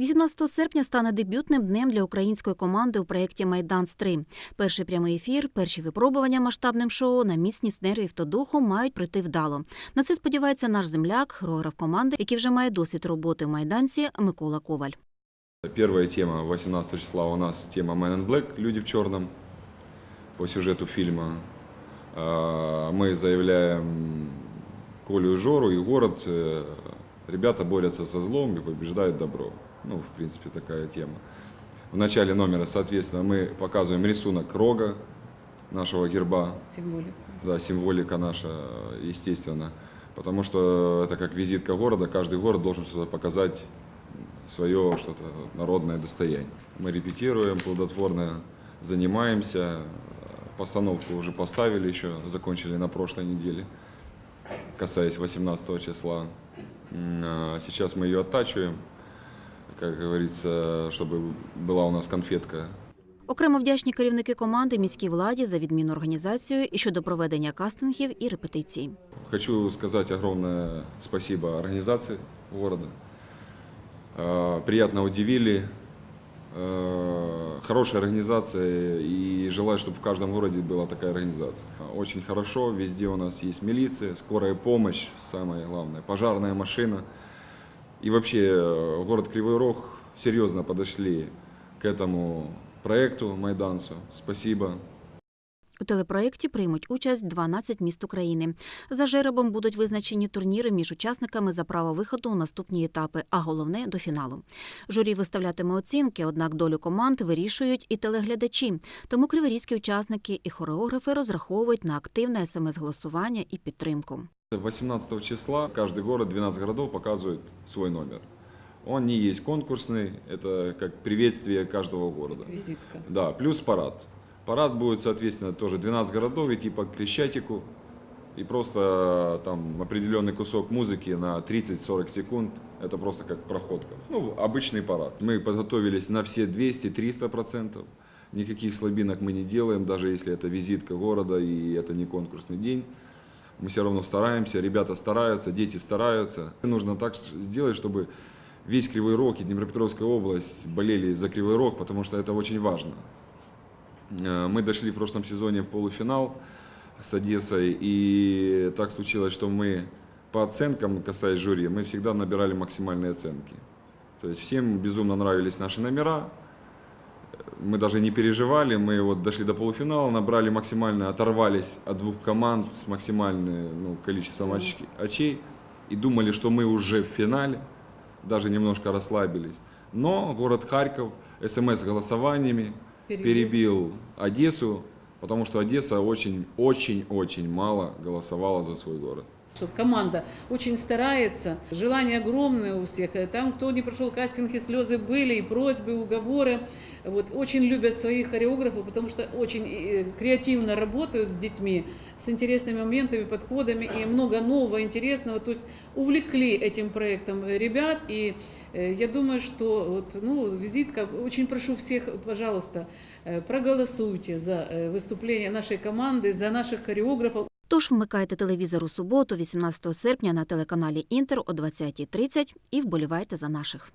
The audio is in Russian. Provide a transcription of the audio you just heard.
18 серпня стане дебютним днем для української команди у проєкті Майданс 3 Перший прямий ефір, перші випробування масштабним шоу на міцність нервів та духу мають пройти вдало. На це сподівається наш земляк, хореограф команди, який вже має досвід роботи в майданці Микола Коваль. Первая тема 18 числа у нас тема Man in Black «Люди в черном» по сюжету фильма. А, Мы заявляем Колю и Жору и город. Ребята борются со злом и побеждают добро. Ну, в принципе, такая тема. В начале номера, соответственно, мы показываем рисунок рога нашего герба, Символика. да, символика наша, естественно. Потому что это как визитка города, каждый город должен что-то показать, свое что-то народное достояние. Мы репетируем плодотворно, занимаемся. Постановку уже поставили еще, закончили на прошлой неделе, касаясь 18 числа. М, а Сейчас мы ее оттачиваем, как говорится, чтобы была у нас конфетка Окремо вдячні керівники команди міській владі за відмінну організацію і щодо проведення кастингів і репетицій. Хочу сказать огромное спасибо организации города. Э, Приятно удивили. Хорошая организация и желаю, чтобы в каждом городе была такая организация. Очень хорошо, везде у нас есть милиция, скорая помощь, самое главное, пожарная машина. И вообще э, город Кривой Рог серьезно подошли к этому проекту Майданцу. Спасибо. У телепроєкті приймуть участь 12 міст України. За жеребом будуть визначені турніри між учасниками за право виходу у наступні етапи, а головне до фіналу. Журі виставлятиме оцінки, однак долю команд вирішують і телеглядачі. Тому криворізькі учасники і хореографи розраховують на активне смс-голосування і підтримку. 18 числа каждый город, 12 городов показывает свой номер. Он не есть конкурсный, это как приветствие каждого города. Визитка. Да, плюс парад. Парад будет, соответственно, тоже 12 городов идти по Крещатику. И просто там определенный кусок музыки на 30-40 секунд. Это просто как проходка. Ну, обычный парад. Мы подготовились на все 200-300 процентов. Никаких слабинок мы не делаем, даже если это визитка города и это не конкурсный день. Мы все равно стараемся, ребята стараются, дети стараются. Нужно так сделать, чтобы весь Кривой Рог и Днепропетровская область болели за Кривой Рог, потому что это очень важно. Э, Мы дошли в прошлом сезоне в полуфинал с Одессой, и так случилось, что мы по оценкам, касаясь жюри, мы всегда набирали максимальные оценки. То есть всем безумно нравились наши номера, мы даже не переживали, мы вот дошли до полуфинала, набрали максимально, оторвались от двух команд с максимальным ну, количеством очки- очей и думали, что мы уже в финале, даже немножко расслабились. Но город Харьков СМС с голосованиями Перебил. перебил Одессу, потому что Одесса очень-очень-очень мало голосовала за свой город. Что команда очень старается, желание огромное у всех. Э, Там, кто не прошел кастинг, и слезы были, и просьбы, и уговоры. Вот, очень любят своих хореографов, потому что очень э, креативно работают с детьми, с интересными моментами, подходами, и много нового, интересного. То есть увлекли этим проектом ребят, и э, я думаю, что вот, ну, визитка, очень прошу всех, пожалуйста, э, проголосуйте за э, выступление нашей команды, за наших хореографов. Тож вмикайте телевізор у суботу, 18 серпня на телеканалі Інтер о 20.30 і вболівайте за наших.